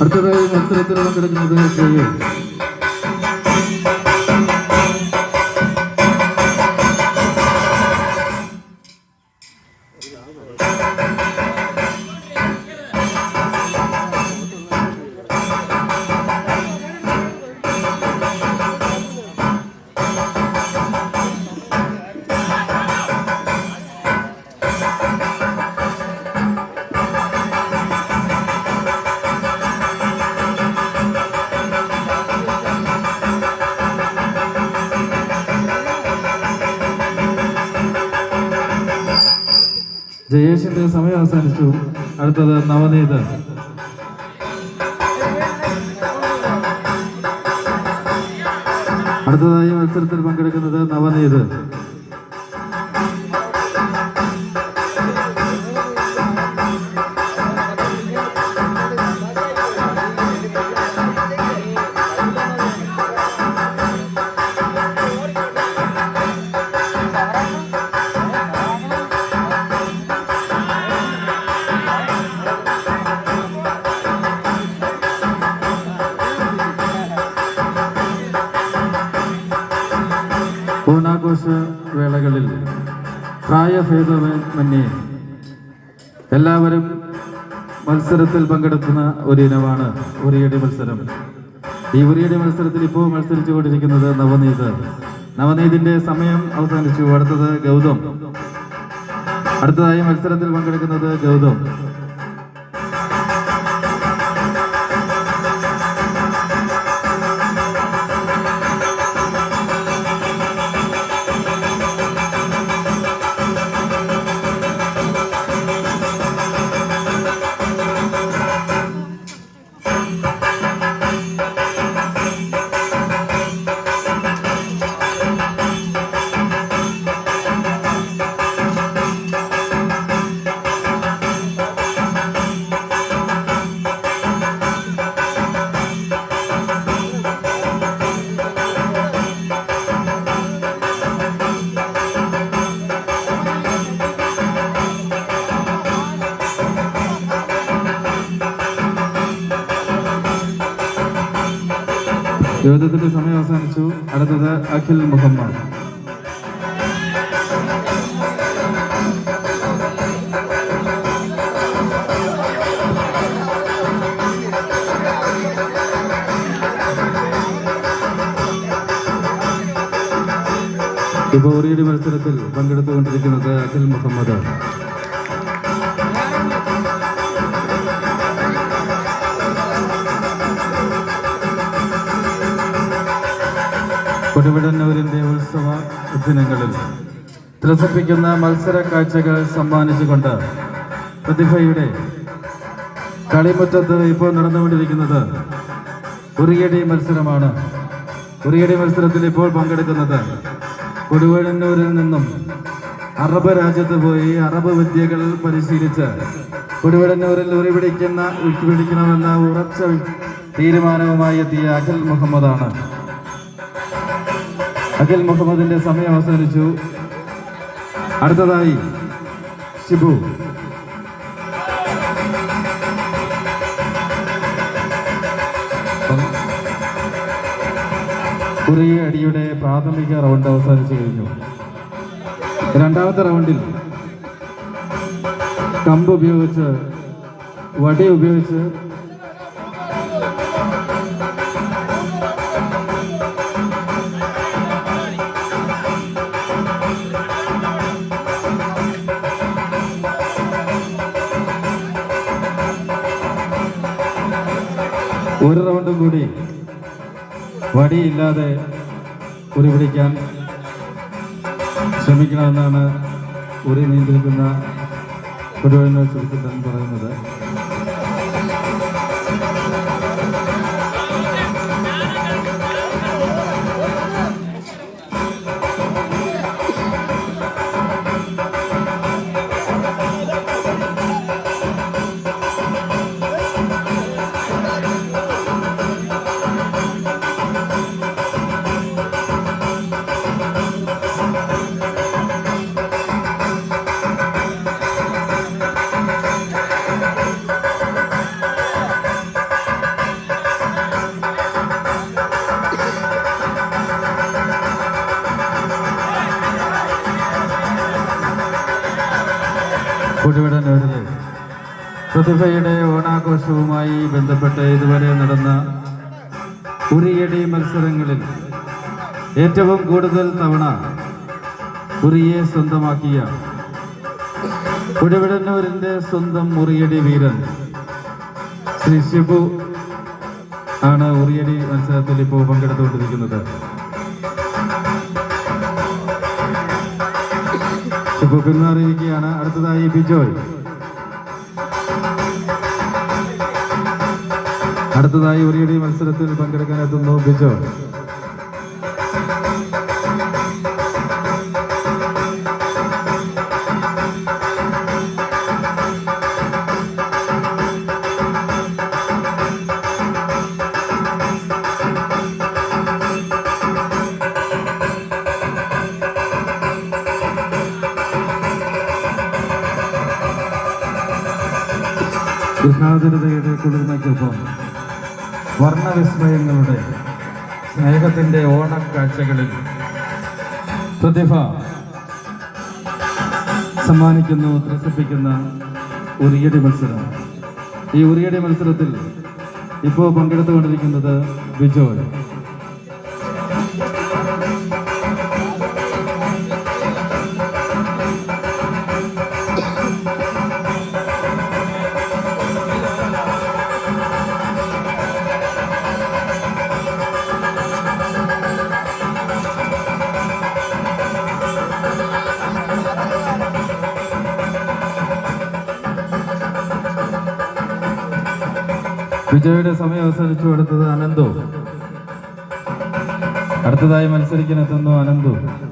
അടുത്തതായി മത്സരത്തിൽ പങ്കെടുക്കുന്നത് ജയേഷിന്റെ സമയം അവസാനിച്ചു. അടുത്തത് നവനീത്. അടുത്തതായി മത്സരത്തിൽ പങ്കെടുക്കുന്നത് നവനീത്. ഓണാഘോഷ വേളകളിൽ പ്രായഭേദമന്യേ എല്ലാവരും മത്സരത്തിൽ പങ്കെടുക്കുന്ന ഒരു ഇനമാണ് ഉറിയടി മത്സരം. ഈ ഉറിയടി മത്സരത്തിൽ ഇപ്പോൾ മത്സരിച്ചു കൊണ്ടിരിക്കുന്നത് നവനീത്. നവനീതിന്റെ സമയം അവസാനിച്ചു. അടുത്തത് ഗൗതം. അടുത്തതായി മത്സരത്തിൽ പങ്കെടുക്കുന്നത് ഗൗതം. യോധത്തിന്റെ സമയം അവസാനിച്ചു. അടുത്തത് അഖിൽ മുഹമ്മദ്. ഇപ്പോൾ ഇബോറിയുടെ മത്സരത്തിൽ പങ്കെടുത്തുകൊണ്ടിരിക്കുന്നത് അഖിൽ മുഹമ്മദ് കൊടുവിടന്നൂരിന്റെ ഉത്സവ ദിനങ്ങളിൽ ത്രസിപ്പിക്കുന്ന മത്സര കാഴ്ചകൾ സമ്മാനിച്ചുകൊണ്ട് പ്രതിഭയുടെ കളിമുറ്റത്ത് ഇപ്പോൾ നടന്നുകൊണ്ടിരിക്കുന്നത് ഉറിയടി മത്സരമാണ്. ഉറിയടി മത്സരത്തിൽ ഇപ്പോൾ പങ്കെടുക്കുന്നത് കൊടുവഴന്നൂരിൽ നിന്നും അറബ് രാജ്യത്ത് പോയി അറബ് വിദ്യകൾ പരിശീലിച്ച് കൊടുവഴന്നൂരിൽ ഉറിപിടിക്കുന്ന പിടിക്കണമെന്ന ഉറച്ച തീരുമാനവുമായി എത്തിയ അഖിൽ മുഹമ്മദാണ്. അഖിൽ മുഹമ്മദിന്റെ സമയം അവസാനിച്ചു. അടുത്തതായി ഷിബു. കുറേ അടിയുടെ പ്രാഥമിക റൗണ്ട് അവസാനിച്ചു കഴിഞ്ഞു. രണ്ടാമത്തെ റൗണ്ടിൽ കമ്പ് ഉപയോഗിച്ച് വടി ഉപയോഗിച്ച് ഒരു റൗണ്ടും കൂടി വടിയില്ലാതെ ഉറി പിടിക്കാൻ ശ്രമിക്കണമെന്നാണ് ഉറി നിയന്ത്രിക്കുന്ന കുടുംബ സുഹൃത്തുക്കൾ പറയുന്നത്. കുടിവിടനൂരിലെ പ്രതിഭയുടെ ഓണാഘോഷവുമായി ബന്ധപ്പെട്ട് ഇതുവരെ നടന്ന ഉറിയടി മത്സരങ്ങളിൽ ഏറ്റവും കൂടുതൽ തവണ ഉറിയെ സ്വന്തമാക്കിയ കുടിവിടന്നൂരിന്റെ സ്വന്തം ഉറിയടി വീരൻ ശ്രീ ശിബു ആണ് ഉറിയടി മത്സരത്തിൽ ഇപ്പോൾ പങ്കെടുത്തുകൊണ്ടിരിക്കുന്നത്. ഷിബു പിന്മാറിയിരിക്കുകയാണ്. അടുത്തതായി ബിജോയ്. അടുത്തതായി ഉറിയടി മത്സരത്തിൽ പങ്കെടുക്കാൻ എത്തുന്നു ബിജോയ്. ഗൃഹാതുരതയുടെ കുളിർമയ്ക്കൊപ്പം വർണവിസ്മയങ്ങളുടെ സ്നേഹത്തിന്റെ ഓണക്കാഴ്ചകളിൽ പ്രതിഭ സമ്മാനിക്കുന്നു ത്രസിപ്പിക്കുന്ന ഉറിയടി മത്സരം. ഈ ഉറിയടി മത്സരത്തിൽ ഇപ്പോൾ പങ്കെടുത്തുകൊണ്ടിരിക്കുന്നത് ബിജോയ് വിജയുടെ സമയം അവസാനിച്ചു. അടുത്തത് അനന്തു. അടുത്തതായി മത്സരിക്കാൻ എത്തുന്നു അനന്തു.